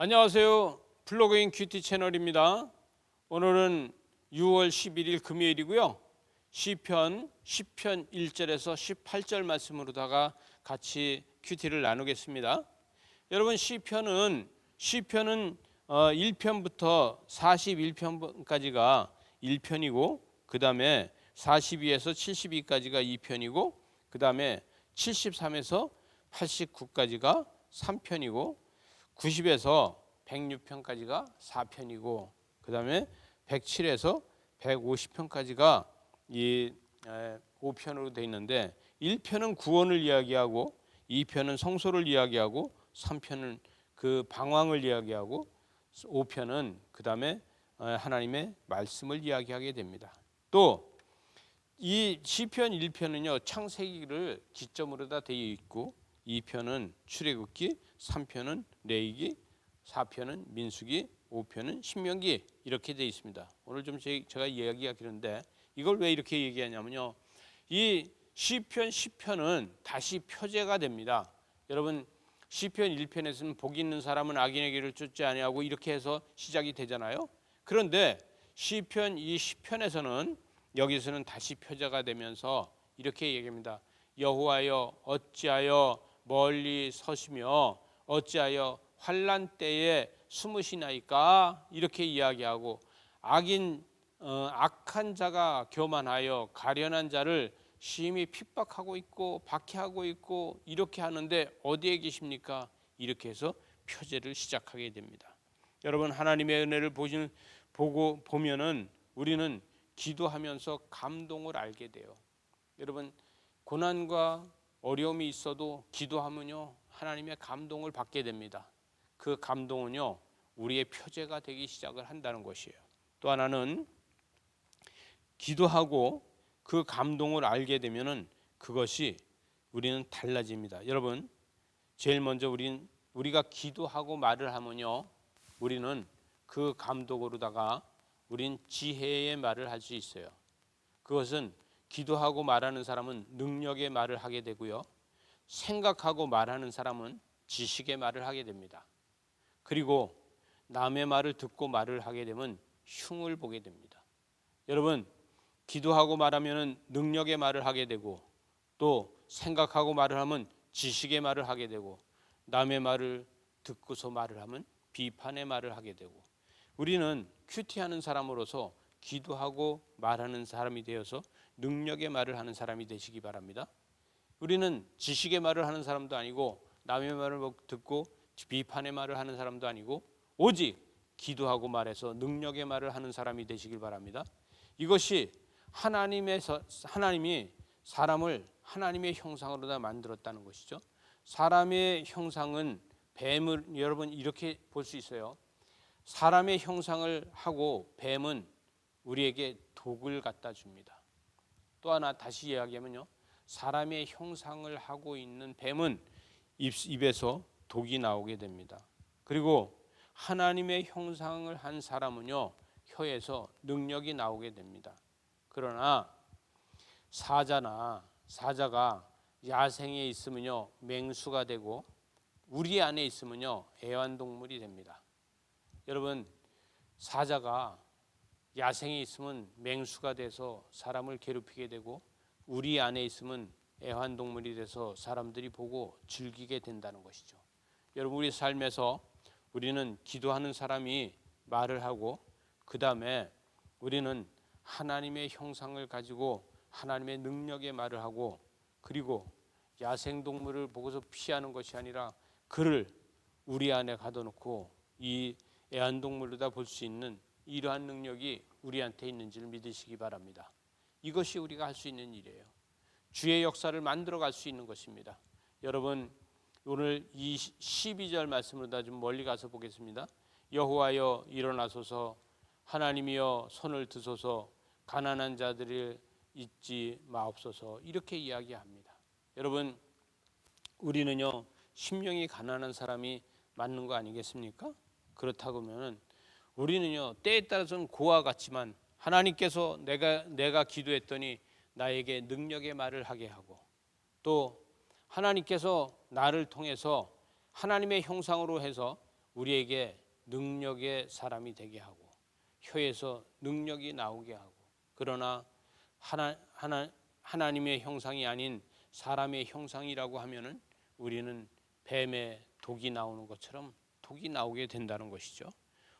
안녕하세요. 블로그인 큐티 채널입니다. 오늘은 6월 11일 금요일이고요. 시편 10편 1절에서 18절 말씀으로다가 같이 큐티를 나누겠습니다. 여러분 시편은 시편은 어, 1편부터 41편까지가 1편이고 그다음에 42에서 72까지가 2편이고 그다음에 73에서 89까지가 3편이고 90에서 106편까지가 4편이고 그다음에 107에서 150편까지가 이 5편으로 되어 있는데 1편은 구원을 이야기하고 2편은 성소를 이야기하고 3편은 그 방황을 이야기하고 5편은 그다음에 하나님의 말씀을 이야기하게 됩니다. 또 이 시편 1편은요 창세기를 기점으로 다 되어 있고 2편은 출애굽기, 3편은 레이기, 4편은 민수기, 5편은 신명기 이렇게 되어 있습니다. 오늘 좀 제가 이야기하기는데 이걸 왜 이렇게 얘기하냐면요. 이 시편 10편은 다시 표제가 됩니다. 여러분 시편 1편에서는 복 있는 사람은 악인의 길을 쫓지 아니하고 이렇게 해서 시작이 되잖아요. 그런데 시편 이 10편에서는 여기서는 다시 표제가 되면서 이렇게 얘기합니다. 여호와여 어찌하여 멀리 서시며 어찌하여 환란 때에 숨으시나이까 이렇게 이야기하고 악인 어, 악한 자가 교만하여 가련한 자를 심히 핍박하고 있고 박해하고 있고 이렇게 하는데 어디에 계십니까? 이렇게 해서 표제를 시작하게 됩니다. 여러분 하나님의 은혜를 보시는 보고 보면은 우리는 기도하면서 감동을 알게 돼요. 여러분 고난과 어려움이 있어도 기도하면요 하나님의 감동을 받게 됩니다. 그 감동은요 우리의 표제가 되기 시작을 한다는 것이에요. 또 하나는 기도하고 그 감동을 알게 되면은 그것이 우리는 달라집니다. 여러분 제일 먼저 우린 우리가 기도하고 말을 하면요 우리는 그 감독으로다가 우린 지혜의 말을 할 수 있어요. 그것은 기도하고 말하는 사람은 능력의 말을 하게 되고요. 생각하고 말하는 사람은 지식의 말을 하게 됩니다. 그리고 남의 말을 듣고 말을 하게 되면 흉을 보게 됩니다. 여러분, 기도하고 말하면 능력의 말을 하게 되고 또 생각하고 말을 하면 지식의 말을 하게 되고 남의 말을 듣고서 말을 하면 비판의 말을 하게 되고 우리는 큐티하는 사람으로서 기도하고 말하는 사람이 되어서 능력의 말을 하는 사람이 되시기 바랍니다. 우리는 지식의 말을 하는 사람도 아니고 남의 말을 듣고 비판의 말을 하는 사람도 아니고 오직 기도하고 말해서 능력의 말을 하는 사람이 되시길 바랍니다. 이것이 하나님에서 하나님이 사람을 하나님의 형상으로 다 만들었다는 것이죠. 사람의 형상은 뱀을 여러분 이렇게 볼 수 있어요. 사람의 형상을 하고 뱀은 우리에게 독을 갖다 줍니다. 또 하나 다시 이야기하면요. 사람의 형상을 하고 있는 뱀은 입, 입에서 독이 나오게 됩니다. 그리고 하나님의 형상을 한 사람은요. 혀에서 능력이 나오게 됩니다. 그러나 사자나 사자가 야생에 있으면요. 맹수가 되고 우리 안에 있으면요. 애완동물이 됩니다. 여러분 사자가 야생에 있으면 맹수가 돼서 사람을 괴롭히게 되고 우리 안에 있으면 애완동물이 돼서 사람들이 보고 즐기게 된다는 것이죠. 여러분 우리 삶에서 우리는 기도하는 사람이 말을 하고 그 다음에 우리는 하나님의 형상을 가지고 하나님의 능력의 말을 하고 그리고 야생 동물을 보고서 피하는 것이 아니라 그를 우리 안에 가둬놓고 이 애완동물로다 볼 수 있는 이러한 능력이 우리한테 있는지를 믿으시기 바랍니다. 이것이 우리가 할 수 있는 일이에요. 주의 역사를 만들어 갈 수 있는 것입니다. 여러분 오늘 이 12절 말씀으로 다 좀 멀리 가서 보겠습니다. 여호와여 일어나소서 하나님이여 손을 드소서 가난한 자들을 잊지 마옵소서 이렇게 이야기합니다. 여러분 우리는요 심령이 가난한 사람이 맞는 거 아니겠습니까? 그렇다고 하면 우리는요 때에 따라서는 고와 같지만 하나님께서 내가 내가 기도했더니 나에게 능력의 말을 하게 하고 또 하나님께서 나를 통해서 하나님의 형상으로 해서 우리에게 능력의 사람이 되게 하고 혀에서 능력이 나오게 하고 그러나 하나, 하나, 하나님의 형상이 아닌 사람의 형상이라고 하면은 우리는 뱀의 독이 나오는 것처럼 독이 나오게 된다는 것이죠.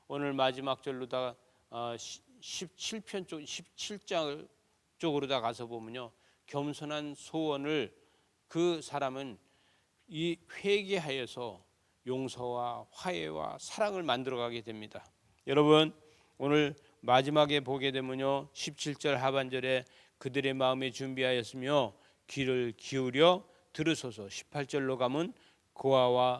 오늘 마지막 절로다 어, 17편 쪽 17장 쪽으로 다 가서 보면요. 겸손한 소원을 그 사람은 이 회개하여서 용서와 화해와 사랑을 만들어 가게 됩니다. 여러분 오늘 마지막에 보게 되면요 17절 하반절에 그들의 마음에 준비하였으며 귀를 기울여 들으소서 18절로 가면 고아와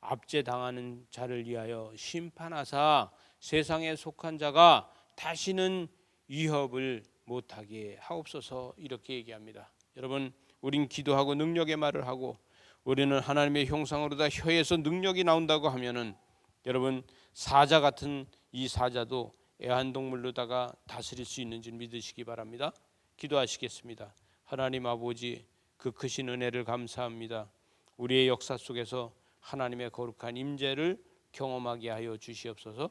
압제 당하는 자를 위하여 심판하사 세상에 속한 자가 다시는 위협을 못하게 하옵소서 이렇게 얘기합니다. 여러분 우린 기도하고 능력의 말을 하고 우리는 하나님의 형상으로다 혀에서 능력이 나온다고 하면은 여러분 사자 같은 이 사자도 애완동물로다가 다스릴 수 있는 줄 믿으시기 바랍니다. 기도하시겠습니다. 하나님 아버지 그 크신 은혜를 감사합니다. 우리의 역사 속에서 하나님의 거룩한 임재를 경험하게 하여 주시옵소서.